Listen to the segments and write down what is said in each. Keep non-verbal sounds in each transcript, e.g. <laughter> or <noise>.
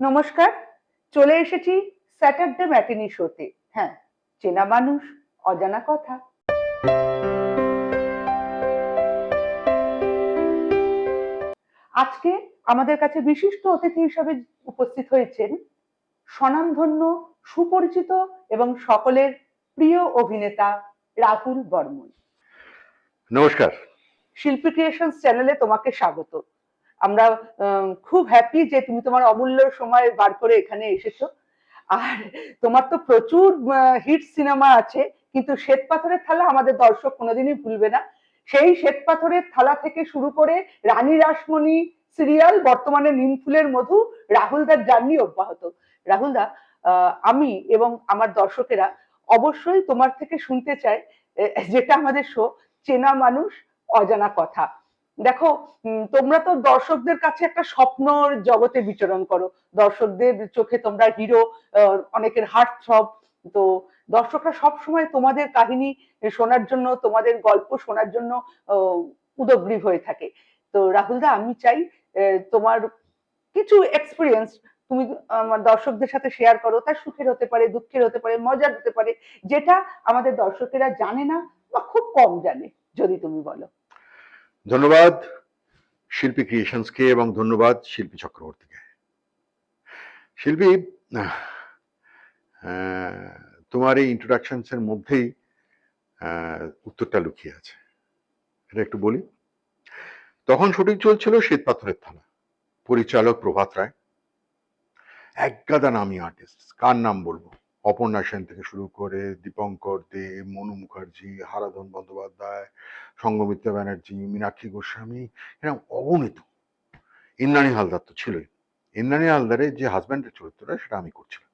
নমস্কার চলে এসেছি স্যাটারডে ম্যাটিনি শোতে হ্যাঁ চেনা মানুষ অজানা কথা। আজকে আমাদের কাছে বিশিষ্ট অতিথি হিসাবে উপস্থিত হয়েছেন স্বনামধন্য সুপরিচিত এবং সকলের প্রিয় অভিনেতা রাহুল বর্মন। নমস্কার। শিল্পী ক্রিয়েশন চ্যানেলে তোমাকে স্বাগত। আমরা খুব হ্যাপি যে তুমি তোমার অমূল্য সময় বার করে এখানে এসেছ। আর তোমার তো প্রচুর হিট সিনেমা আছে, কিন্তু শ্বেত পাথরের থালা আমাদের দর্শক কোনোদিনই ভুলবে না। সেই শ্বেত পাথরের থালা থেকে শুরু করে রানী রাসমণি সিরিয়াল বর্তমানে নিমফুলের মধু রাহুলদার জার্নি অব্যাহত। রাহুলদা আমি এবং আমার দর্শকেরা অবশ্যই তোমার থেকে শুনতে চাই যেটা আমাদের শো চেনা মানুষ, অজানা কথা। দেখো তোমরা তো দর্শকদের কাছে একটা স্বপ্নর জগতে বিচরণ করো। দর্শকদের চোখে তোমরা হিরো অনেকের হার্ট থ্রব তো দর্শকরা সব সময় তোমাদের কাহিনী শোনার জন্য, তোমাদের গল্প শোনার জন্য উদগ্রীব হয়ে থাকে। তো রাহুলদা, আমি চাই তোমার কিছু এক্সপিরিয়েন্স তুমি আমার দর্শকদের সাথে শেয়ার করো। তা সুখের হতে পারে, দুঃখের হতে পারে, মজার হতে পারে, যেটা আমাদের দর্শকেরা জানে না বা খুব কম জানে, যদি তুমি বলো। ধন্যবাদ শিল্পী ক্রিয়েশনসকে এবং ধন্যবাদ শিল্পী চক্রবর্তীকে। শিল্পী তোমার এই ইন্ট্রোডাকশনস এর মধ্যেই উত্তরটা লুকিয়ে আছে। এটা একটু বলি। তখন শুটিং চলছিল শ্বেত পাথরের থানা পরিচালক প্রভাত রায়। একগাদা নামি আর্টিস্ট কার নাম বলব? অপর্ণা সেন থেকে শুরু করে দীপঙ্কর দে, মনু মুখার্জি, হারাধন বন্দ্যোপাধ্যায়, সঙ্গমিত্রা ব্যানার্জি, মীনাক্ষী গোস্বামী এরকম অগণিত ইন্দ্রাণী হালদার তো ছিলই। ইন্দ্রাণী হালদারের যে হাজব্যান্ডের চরিত্রটা, সেটা আমি করছিলাম।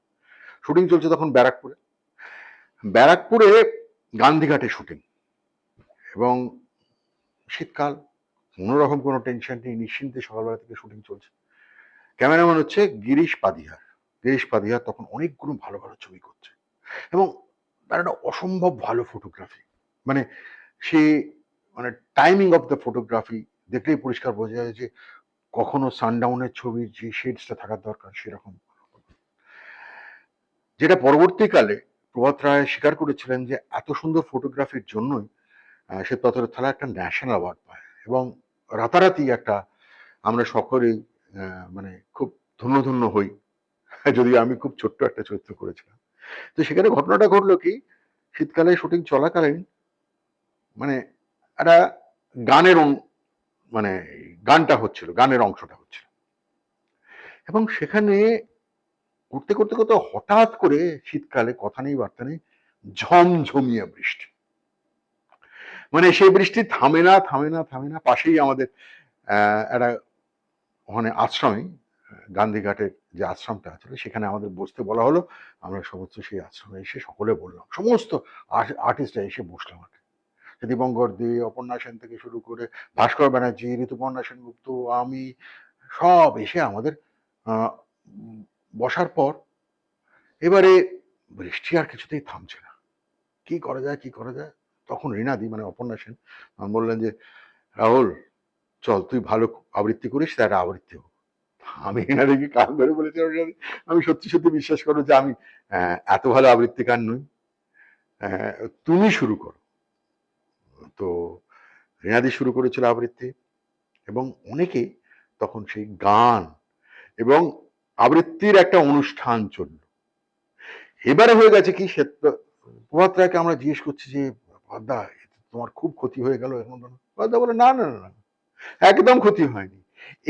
শুটিং চলছে তখন ব্যারাকপুরে। ব্যারাকপুরে গান্ধীঘাটে শুটিং এবং শীতকাল, কোনো রকম কোনো টেনশন নেই, নিশ্চিন্তে সকালবেলা থেকে শুটিং চলছে। ক্যামেরাম্যান হচ্ছে গিরিশ পাদিহার। গিরিশ পাদিহার তখন অনেকগুলো ভালো ভালো ছবি করছে। এবং তার একটা অসম্ভব ভালো ফটোগ্রাফি মানে সে মানে টাইমিং অফ দ্য ফটোগ্রাফি দেখলেই পরিষ্কার বোঝা যায় যে কখনো সানডাউনের ছবির যে শেডসটা থাকার দরকার সেরকম। যেটা পরবর্তীকালে প্রভাত রায় স্বীকার করেছিলেন যে এত সুন্দর ফটোগ্রাফির জন্যই শ্বেত পাথরের থালা একটা ন্যাশনাল অ্যাওয়ার্ড পায়। এবং রাতারাতি একটা আমরা সকলেই মানে খুব ধন্য ধন্য হই। <laughs> যদিও আমি খুব ছোট্ট একটা চরিত্র করেছিলাম। তো সেখানে ঘটনাটা ঘটলো কি শীতকালে শুটিং চলাকালীন মানে একটা গানের মানে গানটা হচ্ছিল, গানের অংশটা হচ্ছিল। এবং সেখানে করতে করতে করতে হঠাৎ করে শীতকালে কথা নেই, বার্তা নেই, ঝমঝমিয়ে বৃষ্টি। মানে সেই বৃষ্টি থামে না থামে না থামে না, পাশেই আমাদের একটা ওখানে আশ্রমে গান্ধীঘাটের যে আশ্রমটা ছিল সেখানে আমাদের বসতে বলা হলো। আমরা সমস্ত সেই আশ্রমে এসে সকলে বললাম। সমস্ত আর্টিস্টরা এসে বসলাম আর কি। দীপঙ্কর দে, অপর্ণা সেন থেকে শুরু করে ভাস্কর ব্যানার্জি, ঋতুপর্ণা সেনগুপ্ত, আমি, সব এসে আমাদের বসার পর এবারে বৃষ্টি আর কিছুতেই থামছে না। কি করা যায়, কি করা যায়? তখন রিনাদি মানে অপর্ণা সেন, বললেন যে, রাহুল, চল তুই ভালো আবৃত্তি করিস, তার আবৃত্তি হোক। আমি এনাদেরকে কাল ধরে বলেছিলাম আমি সত্যি সত্যি বিশ্বাস করো যে আমি এত ভালো আবৃত্তিকার নই। তুমি শুরু করো। তো রিনাদি শুরু করেছিল আবৃত্তি এবং অনেকে তখন সেই গান এবং আবৃত্তির একটা অনুষ্ঠান চলল। এবারে হয়ে গেছে কি, সে প্রভাত রায়কে আমরা জিজ্ঞেস করছি যে, পদ্মা তোমার খুব ক্ষতি হয়ে গেল এখন পদ্মা বলে না না না, একদম ক্ষতি হয়নি।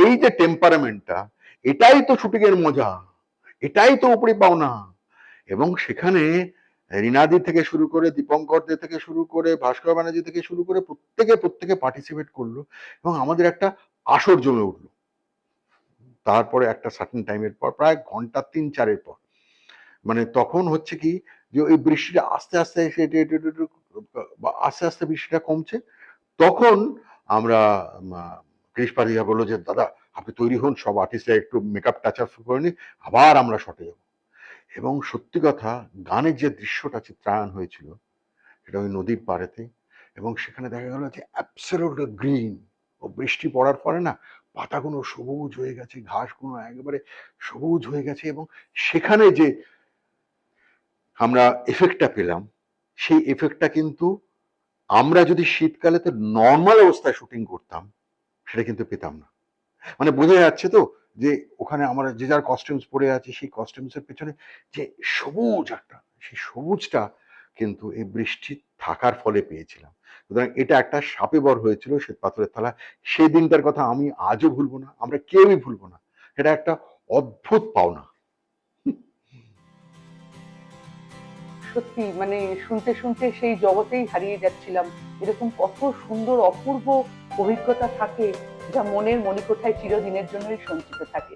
এই যে টেম্পারামেন্টটা এটাই তো শুটিংয়ের মজা, এটাই তো উপরে পাওনা। এবং সেখানে রিনাদি থেকে শুরু করে দীপঙ্কর দে থেকে শুরু করে ভাস্কর ব্যানার্জি থেকে শুরু করে প্রত্যেকে প্রত্যেকে পার্টিসিপেট করল এবং আমাদের একটা আসর জমে উঠল। তারপরে একটা সার্টেন টাইমের পর, প্রায় ঘণ্টা তিন চারের পর মানে তখন হচ্ছে কি যে ওই বৃষ্টিটা আস্তে আস্তে আস্তে আস্তে বৃষ্টিটা কমছে। তখন আমরা ক্রিস পালিয়া বলল যে, দাদা, আপনি তৈরি হন, সব আর্টিস্টরা একটু মেকআপ টাচ আপ করে নি আবার আমরা শটে যাব। এবং সত্যি কথা গানের যে দৃশ্যটা চিত্রায়ন হয়েছিল, সেটা ওই নদীর পাড়েতে, এবং সেখানে দেখা গেল যে অ্যাবসোলুট গ্রিন ও বৃষ্টি পড়ার পরে না, পাতাগুলো সবুজ হয়ে গেছে, ঘাসগুলো একেবারে সবুজ হয়ে গেছে, এবং সেখানে যে আমরা এফেক্টটা পেলাম, সেই এফেক্টটা কিন্তু আমরা যদি শীতকালে তো নর্মাল অবস্থায় শুটিং করতাম সেটা কিন্তু পেতাম না। মানে বোঝা যাচ্ছে তো যে ওখানে আমরা যে যার কস্টিউমস পরে আছে, সেই কস্টিউমসের পেছনে যে সবুজ একটা, সেই সবুজটা কিন্তু এই বৃষ্টি থাকার ফলে পেয়েছিলাম। সুতরাং এটা একটা সাপে বর হয়েছিল শ্বেত পাথরের থালা। সেই দিনটার কথা আমি আজও ভুলবো না, আমরা কেউই ভুলবো না। এটা একটা অদ্ভুত পাওনা। সত্যি মানে শুনতে শুনতে সেই জগতেই হারিয়ে যাচ্ছিলাম। এরকম কত সুন্দর, অপূর্ব অভিজ্ঞতা থাকে যা মনের মণিকোঠায় চিরদিনের জন্যই সঞ্চিত থাকে।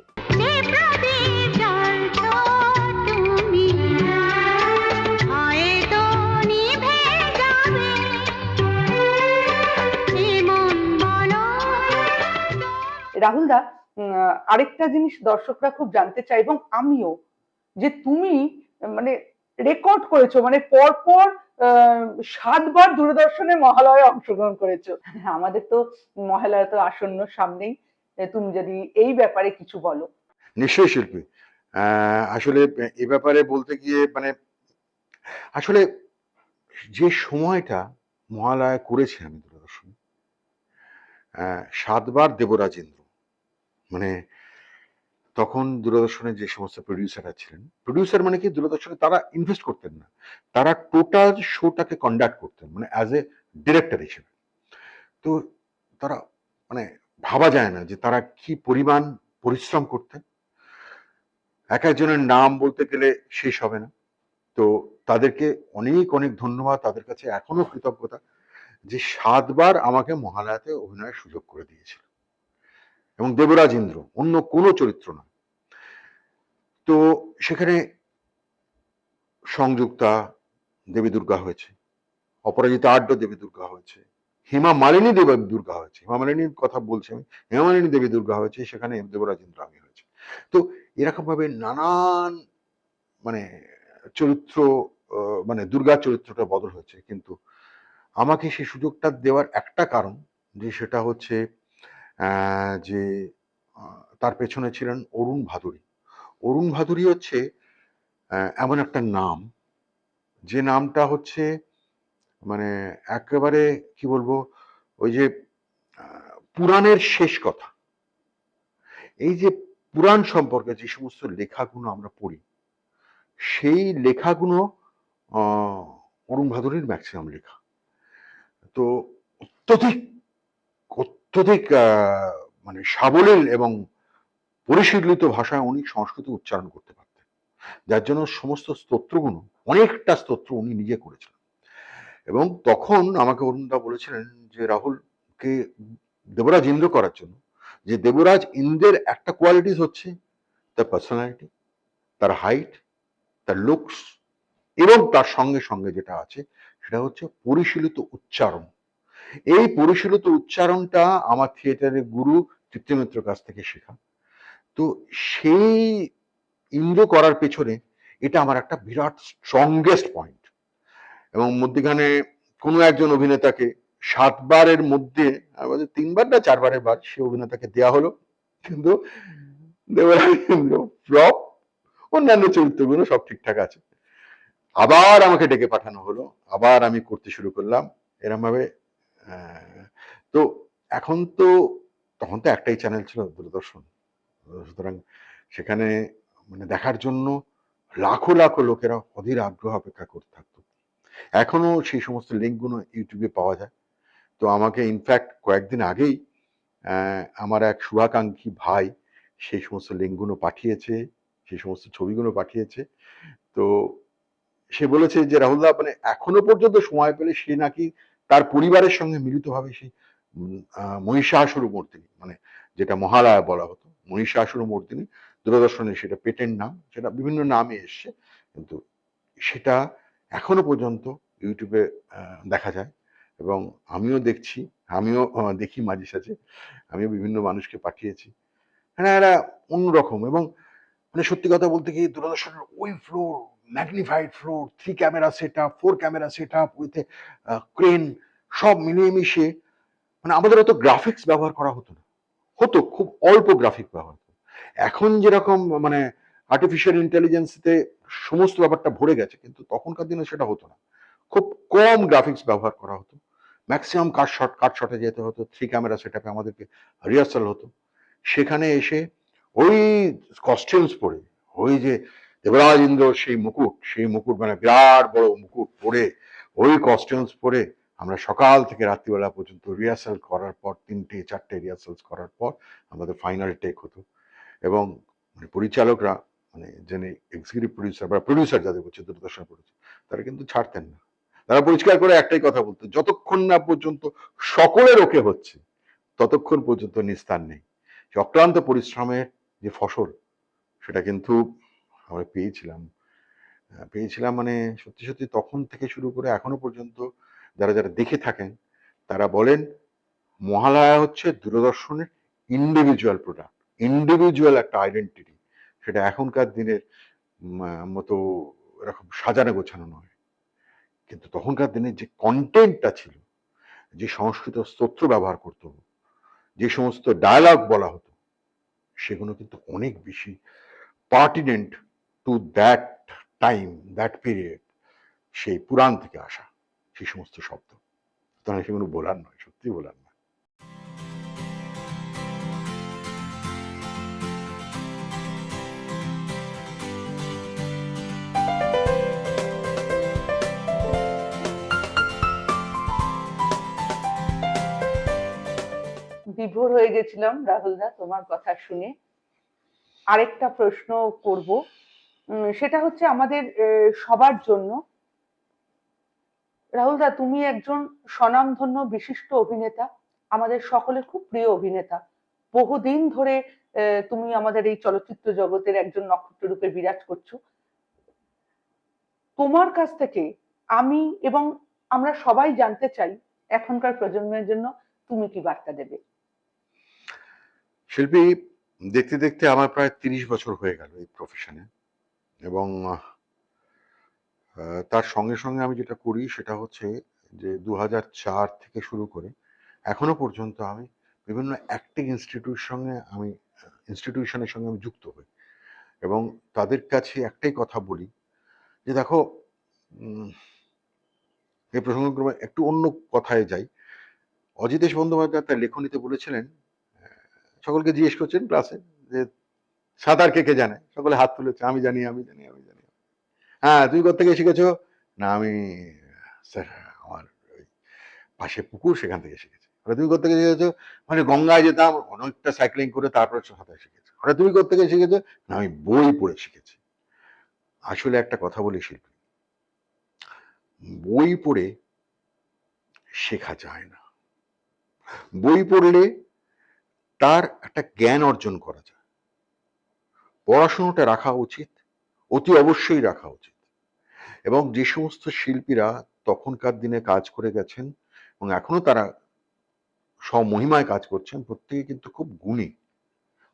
রাহুল দা আরেকটা জিনিস দর্শকরা খুব জানতে চায় এবং আমিও যে তুমি মানে রেকর্ড করেছ মানে পরপর সাতবার দূরদর্শনে মহালয়ে অংশগ্রহণ করেছ। আমাদের তো মহালয়া তো আসন্ন সামনেই। তুমি যদি এই ব্যাপারে কিছু বলো। নিশ্চয়ই শিল্পী। আহ, আসলে এ ব্যাপারে বলতে গিয়ে মানে আসলে যে সময়টা মহালয়া করেছি আমি দূরদর্শনে আহ, সাতবার দেবরাজেন্দ্র মানে তখন দূরদর্শনে যে সমস্ত প্রডিউসাররা ছিলেন প্রডিউসার মানে কি? দূরদর্শনে তারা ইনভেস্ট করতেন না। তারা টোটাল শোটাকে কন্ডাক্ট করতেন মানে অ্যাজ এ ডিরেক্টর হিসেবে। তো তারা মানে ভাবা যায় না যে তারা কি পরিমাণ পরিশ্রম করতেন। এক একজনের নাম বলতে গেলে শেষ হবে না। তো তাদেরকে অনেক অনেক ধন্যবাদ। তাদের কাছে এখনও কৃতজ্ঞতা যে সাতবার আমাকে মহালয়াতে অভিনয়ের সুযোগ করে দিয়েছিল। এবং দেবরাজ ইন্দ্র, অন্য কোনো চরিত্র না তো সেখানে সংযুক্তা দেবী দুর্গা হয়েছে, অপরাজিতা আড্ড দেবী দুর্গা হয়েছে, হেমা মালিনী দেবী দুর্গা হয়েছে। হেমা মালিনীর কথা বলছি আমি, হেমা মালিনী দেবী দুর্গা হয়েছে, সেখানে দেবরাজ ইন্দ্র আমি হয়েছে। তো এরকম ভাবে নানান মানে চরিত্র মানে দুর্গা চরিত্রটা বদল হয়েছে। কিন্তু আমাকে সেই সুযোগটা দেওয়ার একটা কারণ যে সেটা হচ্ছে যে তার পেছনে ছিলেন অরুণ ভাদুরী অরুণ ভাদুরী হচ্ছে এমন একটা নাম, যে নামটা হচ্ছে মানে একেবারে, কি বলব, ওই যে পুরাণের শেষ কথা। এই যে পুরাণ সম্পর্কে যে সমস্ত লেখাগুলো আমরা পড়ি, সেই লেখাগুলো অরুণ ভাদুরীর ম্যাক্সিমাম লেখা। তো অত্যধিক অত্যধিক মানে সাবলীল এবং পরিশীলিত ভাষায় উনি সংস্কৃত উচ্চারণ করতে পারতেন। যার জন্য সমস্ত স্তোত্রগুলো, অনেকটা স্তোত্র উনি নিজে করেছিলেন। এবং তখন আমাকে অরুণদা বলেছিলেন যে, রাহুলকে দেবরাজ ইন্দ্র করার জন্য, যে দেবরাজ ইন্দ্রের একটা কোয়ালিটিস হচ্ছে, তার পার্সোনালিটি তার হাইট তার লুকস এবং তার সঙ্গে সঙ্গে যেটা আছে, সেটা হচ্ছে পরিশীলিত উচ্চারণ। এই পরিশীলিত উচ্চারণটা আমার থিয়েটারের গুরু তৃতীয়মিত্র কাছ থেকে শেখা। তো সেই ইন্দ্র করার পেছনে এটা আমার একটা বিরাট স্ট্রংগেস্ট পয়েন্ট এবং মধ্যখানে কোনো একজন অভিনেতাকে সাতবারের মধ্যে তিনবার না চারবারের বার সে অভিনেতাকে দেয়া হলো। কিন্তু অন্যান্য চরিত্রগুলো সব ঠিকঠাক আছে। আবার আমাকে ডেকে পাঠানো হলো আবার আমি করতে শুরু করলাম। এরম ভাবে আহ, তো এখন তো, তখন তো একটাই চ্যানেল ছিল দূরদর্শন। সুতরাং সেখানে মানে দেখার জন্য লাখো লাখো লোকেরা অধীর আগ্রহ অপেক্ষা করতে থাকতো। এখনও সেই সমস্ত লিঙ্কগুলো ইউটিউবে পাওয়া যায়। তো আমাকে ইনফ্যাক্ট কয়েকদিন আগেই আমার এক শুভাকাঙ্ক্ষী ভাই সেই সমস্ত লিঙ্কগুলো পাঠিয়েছে, সেই সমস্ত ছবিগুলো পাঠিয়েছে। তো সে বলেছে যে রাহুলদা মানে এখনও পর্যন্ত সময় পেলে সে নাকি তার পরিবারের সঙ্গে মিলিতভাবে সেই মহিষাসুর মূর্তিনি মানে যেটা মহালয়া বলা হতো, মহিষাসুর মূর্তিনি দূরদর্শনে সেটা পেটেন্ট নাম, সেটা বিভিন্ন নামে এসছে, কিন্তু সেটা এখনও পর্যন্ত ইউটিউবে দেখা যায় এবং আমিও দেখছি, আমিও দেখি মাঝে সাঝে, আমিও বিভিন্ন মানুষকে পাঠিয়েছি। হ্যাঁ এরা অন্যরকম এবং মানে সত্যি কথা বলতে কি দূরদর্শনের ওই floor magnified floor three camera set up four camera set up with a crane সব মিলিয়ে মিশিয়ে মানে আমাদের অত গ্রাফিক্স ব্যবহার করা হতো না। হতো, খুব অল্প গ্রাফিক ব্যবহার হতো। এখন যেরকম মানে আর্টিফিশিয়াল ইন্টেলিজেন্সতে সমস্ত ব্যাপারটা ভরে গেছে, কিন্তু তখনকার দিনে সেটা হতো না। খুব কম গ্রাফিক্স ব্যবহার করা হতো। ম্যাক্সিমাম কাট শট কাট শটে যেতে হতো থ্রি ক্যামেরা সেটআপে আমাদেরকে রিহার্সাল হতো। সেখানে এসে ওই কস্টিউমস পরে, ওই যে দেবরাজ ইন্দ্র সেই মুকুট সেই মুকুট মানে বিরাট বড় মুকুট পরে, ওই কস্টিউমস পরে আমরা সকাল থেকে রাত্রিবেলা পর্যন্ত রিহার্সাল করার পর, তিনটে, চারটে রিহার্সালস করার পর আমাদের ফাইনাল টেক হতো। এবং মানে পরিচালকরা মানে যিনি এক্সিকিউটিভ প্রডিউসার বা প্রডিউসার যাদের বলছে, দূরদর্শন প্রডিউসার তারা কিন্তু ছাড়তেন না। তারা পরিষ্কার করে একটাই কথা বলতো, যতক্ষণ না পর্যন্ত সকলের ওকে হচ্ছে, ততক্ষণ পর্যন্ত নিস্তার নেই। চক্রান্ত পরিশ্রমের যে ফসল, সেটা কিন্তু আমরা পেয়েছিলাম। পেয়েছিলাম মানে সত্যি সত্যি তখন থেকে শুরু করে এখনও পর্যন্ত যারা যারা দেখে থাকেন, তারা বলেন, মহালয়া হচ্ছে দূরদর্শনের ইন্ডিভিজুয়াল প্রোডাক্ট ইন্ডিভিজুয়াল একটা আইডেন্টিটি সেটা এখনকার দিনের মতো এরকম সাজানো গোছানো নয়। কিন্তু তখনকার দিনে যে কন্টেন্টটা ছিল, যে সংস্কৃত স্তোত্র ব্যবহার করতো, যে সমস্ত ডায়ালগ বলা হতো, সেগুলো কিন্তু অনেক বেশি pertinent to that time that period সেই পুরাণ থেকে আসা, সেই সমস্ত শব্দ। সুতরাং সেগুলো বলার নয় সত্যি বলার নয়। বিভোর হয়ে গেছিলাম, রাহুলদা, তোমার কথা শুনে। আরেকটা প্রশ্ন করব। সেটা হচ্ছে আমাদের সবার জন্য। রাহুলদা তুমি একজন স্বনামধন্য বিশিষ্ট অভিনেতা, আমাদের সকলের খুব প্রিয় অভিনেতা। বহুদিন ধরে তুমি আমাদের এই চলচ্চিত্র জগতের একজন নক্ষত্র রূপে বিরাজ করছ। তোমার কাছ থেকে আমি এবং আমরা সবাই জানতে চাই, এখনকার প্রজন্মের জন্য তুমি কি বার্তা দেবে? শিল্পী, দেখতে দেখতে আমার প্রায় তিরিশ বছর হয়ে গেল এই প্রফেশনে এবং তার সঙ্গে সঙ্গে আমি যেটা করি সেটা হচ্ছে যে দু থেকে শুরু করে এখনও পর্যন্ত আমি বিভিন্ন অ্যাক্টিং ইনস্টিটিউট সঙ্গে আমি ইনস্টিটিউশনের সঙ্গে আমি যুক্ত হই। এবং তাদের কাছে একটাই কথা বলি যে দেখো এই প্রসঙ্গক্রমে একটু অন্য কথায় যাই। অজিতেশ বন্দ্যোপাধ্যায় তার লেখনীতে বলেছিলেন সকলকে জিজ্ঞেস করছেন ক্লাসে যে সাঁতার কে কে জানে? সকলে হাত তুলেছে, আমি জানি আমি জানি আমি জানি। হ্যাঁ তুমি কোথেকে শিখেছো? না, আমি, স্যার, আমার ওই পাশে পুকুর, সেখান থেকে শিখেছি। আরে তুমি কোথেকে শিখেছো? মানে গঙ্গায় যেতাম, অনেকটা সাইক্লিং করে তারপরে সাঁতার শিখেছি। আরে তুমি কোথেকে শিখেছো? না, আমি বই পড়ে শিখেছি। আসলে একটা কথা বলি, শিল্পী। বই পড়ে শেখা যায় না। বই পড়লে তার একটা জ্ঞান অর্জন করা যায়। পড়াশুনোটা রাখা উচিত, অতি অবশ্যই রাখা উচিত। এবং যে সমস্ত শিল্পীরা তখনকার দিনে কাজ করে গেছেন এবং এখনও তারা স্বমহিমায় কাজ করছেন, প্রত্যেকে কিন্তু খুব গুণী।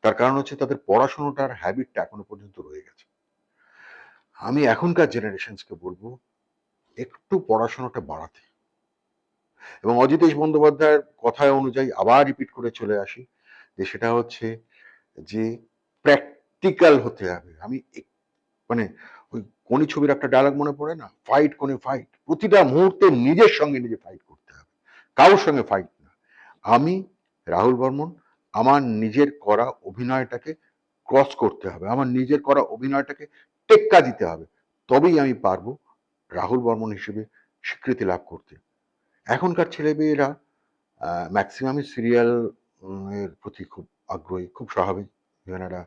তার কারণ হচ্ছে তাদের পড়াশোনাটার হ্যাবিটটা এখনও পর্যন্ত রয়ে গেছে। আমি এখনকার জেনারেশনসকে বলব, একটু পড়াশোনাটা বাড়াতে। এবং অজিতেশ বন্দ্যোপাধ্যায়ের কথায় অনুযায়ী আবার রিপিট করে চলে আসি যে সেটা হচ্ছে যে প্র্যাকটিক্যাল হতে হবে। আমি মানে ওই কোনি ছবির একটা ডায়লগ মনে পড়ে না? ফাইট কোনি ফাইট প্রতিটা মুহূর্তে নিজের সঙ্গে নিজে ফাইট করতে হবে। কারোর সঙ্গে ফাইট না। আমি রাহুল বর্মন, আমার নিজের করা অভিনয়টাকে ক্রস করতে হবে। আমার নিজের করা অভিনয়টাকে টেক্কা দিতে হবে। তবেই আমি পারব রাহুল বর্মন হিসেবে স্বীকৃতি লাভ করতে। এখনকার ছেলেমেয়েরা ম্যাক্সিমামই সিরিয়াল এর প্রতি খুব আগ্রহী, খুব স্বাভাবিক। এনারা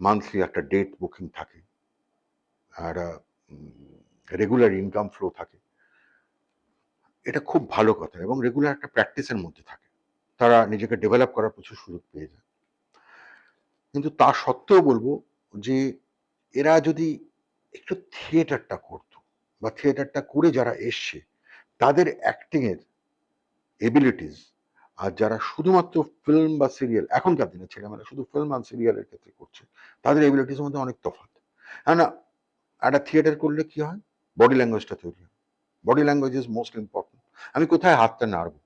মান্থলি একটা ডেট বুকিং থাকে একটা রেগুলার ইনকাম ফ্লো থাকে। এটা খুব ভালো কথা এবং রেগুলার একটা প্র্যাকটিসের মধ্যে থাকে। তারা নিজেকে ডেভেলপ করার প্রচুর সুযোগ পেয়ে যায়। কিন্তু তা সত্ত্বেও বলব যে, এরা যদি একটু থিয়েটারটা করতো বা থিয়েটারটা করে যারা এসছে, তাদের অ্যাক্টিং এর এবিলিটিস আর যারা শুধুমাত্র ফিল্ম বা সিরিয়াল এখনকার দিনে ছেলেমেয়েরা শুধু ফিল্ম আর সিরিয়ালের ক্ষেত্রে করছে, তাদের এবিলিটিস মধ্যে অনেক তফাৎ। হ্যাঁ না একটা থিয়েটার করলে কি হয়? বডি ল্যাঙ্গুয়েজটা তৈরি হয়। Body language is most important আমি কোথায় হাতটা নাড়বো?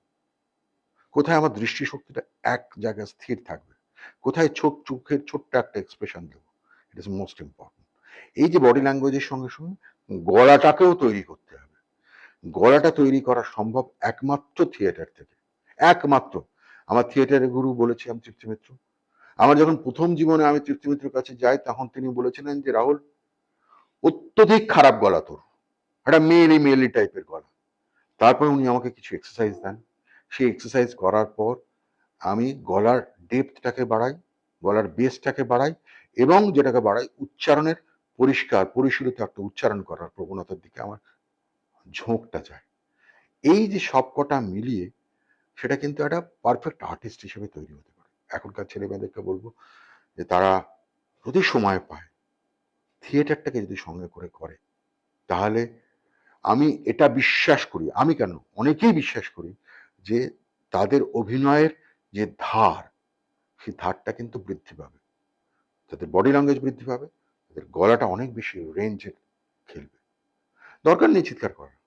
কোথায় আমার দৃষ্টিশক্তিটা এক জায়গায় স্থির থাকবে? কোথায় চোখ চোখের ছোট্ট একটা এক্সপ্রেশন দেবো? ইট ইস মোস্ট ইম্পর্টেন্ট এই যে বডি ল্যাঙ্গুয়েজের সঙ্গে সঙ্গে গলাটাকেও তৈরি করতে হবে। গলাটা তৈরি করা সম্ভব একমাত্র থিয়েটার থেকে। একমাত্র। আমার থিয়েটারের গুরু বলেছিলাম তৃপ্তি মিত্র আমার যখন প্রথম জীবনে আমি তৃপ্তি মিত্রের কাছে যাই, তখন তিনি বলেছিলেন যে, রাহুল, অত্যধিক খারাপ গলা তোর। একটা মেয়েলি মেয়েলি টাইপের গলা। তারপরে উনি আমাকে কিছু এক্সারসাইজ দেন। সেই এক্সারসাইজ করার পর আমি গলার ডেপথটাকে বাড়াই, গলার বেসটাকে বাড়াই এবং যেটাকে বাড়াই উচ্চারণের পরিষ্কার, পরিশীলিত একটা উচ্চারণ করার প্রবণতার দিকে আমার ঝোঁকটা যায়। এই যে সবকটা মিলিয়ে সেটা কিন্তু একটা পারফেক্ট আর্টিস্ট হিসেবে তৈরি হতে পারে। এখনকার ছেলে মেয়েদেরকে বলব যে তারা যদি সময় পায়, থিয়েটারটাকে যদি সঙ্গে করে করে, তাহলে আমি এটা বিশ্বাস করি, আমি কেন? অনেকেই বিশ্বাস করি যে তাদের অভিনয়ের যে ধার, সেই ধারটা কিন্তু বৃদ্ধি পাবে। তাদের বডি ল্যাঙ্গুয়েজ বৃদ্ধি পাবে, তাদের গলাটা অনেক বেশি রেঞ্জে খেলবে। দরকার নেই চিৎকার করার।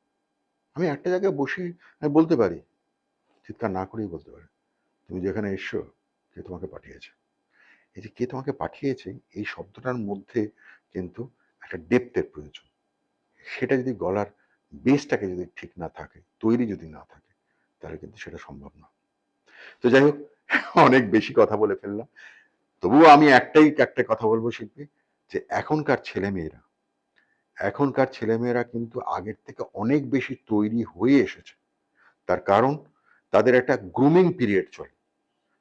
আমি একটা জায়গায় বসে, আমি বলতে পারি চিৎকার না করেই বলতে পারে। তুমি যেখানে এসছো, কে তোমাকে পাঠিয়েছে? এই যে কে তোমাকে পাঠিয়েছে, এই শব্দটার মধ্যে কিন্তু একটা ডেপথের প্রয়োজন। সেটা যদি গলার বেসটাকে যদি ঠিক না থাকে, তৈরি যদি না থাকে, তাহলে কিন্তু সেটা সম্ভব না। তো যাই হোক, অনেক বেশি কথা বলে ফেললাম। তবুও আমি একটাই, একটা কথা বলব শিল্পী, যে এখনকার ছেলে মেয়েরা এখনকার ছেলেমেয়েরা কিন্তু আগের থেকে অনেক বেশি তৈরি হয়ে এসেছে। তার কারণ তাদের একটা গ্রুমিং পিরিয়ড চলে।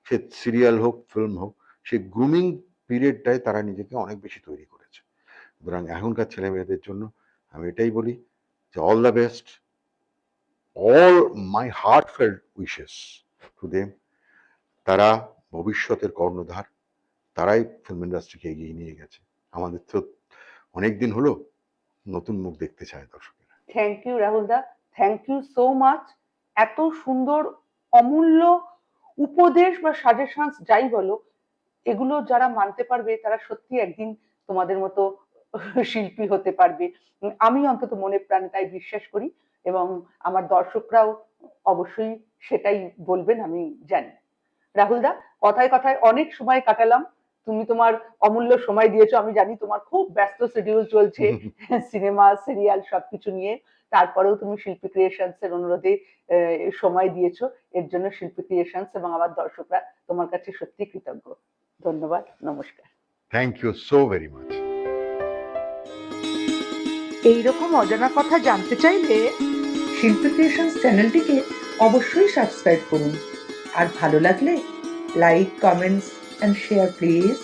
সে সিরিয়াল হোক ফিল্ম হোক সেই গ্রুমিং পিরিয়ডটায় তারা নিজেকে অনেক বেশি তৈরি করেছে। সুতরাং এখনকার ছেলে মেয়েদের জন্য আমি এটাই বলি যে all the best all my heartfelt wishes to them তারা ভবিষ্যতের কর্ণধার, তারাই ফিল্ম ইন্ডাস্ট্রিকে এগিয়ে নিয়ে গেছে। আমাদের তো অনেক দিন হলো নতুন মুখ দেখতে চায় দর্শকেরা। Thank you Rahul da. Thank you so much এত সুন্দর অমূল্য উপদেশ বা সাজেশনস যাই বলো এগুলো যারা মানতে পারবে তারা সত্যি একদিন তোমাদের মতো শিল্পী হতে পারবে। আমি অন্তত মনে প্রাণে তাই বিশ্বাস করি এবং আমার দর্শকরাও অবশ্যই সেটাই বলবেন আমি জানি। রাহুল দা কথায় কথায় অনেক সময় কাটালাম। তুমি তোমার অমূল্য সময় দিয়েছ। আমি জানি তোমার খুব ব্যস্ত শিডিউল চলছে <laughs> সিনেমা সিরিয়াল সবকিছু নিয়ে। তারপরেও তুমি শিল্পী ক্রিয়েশনস এর অনুরোধে আহ, সময় দিয়েছ। এর জন্য শিল্পী ক্রিয়েশনস এবং আমার দর্শকরা তোমার কাছে সত্যি কৃতজ্ঞ। ধন্যবাদ নমস্কার। Thank you so very much এইরকম অজানা কথা জানতে চাইলে শিল্পী ক্রিয়েশনস চ্যানেলটিকে অবশ্যই সাবস্ক্রাইব করুন। আর ভালো লাগলে like comments and share please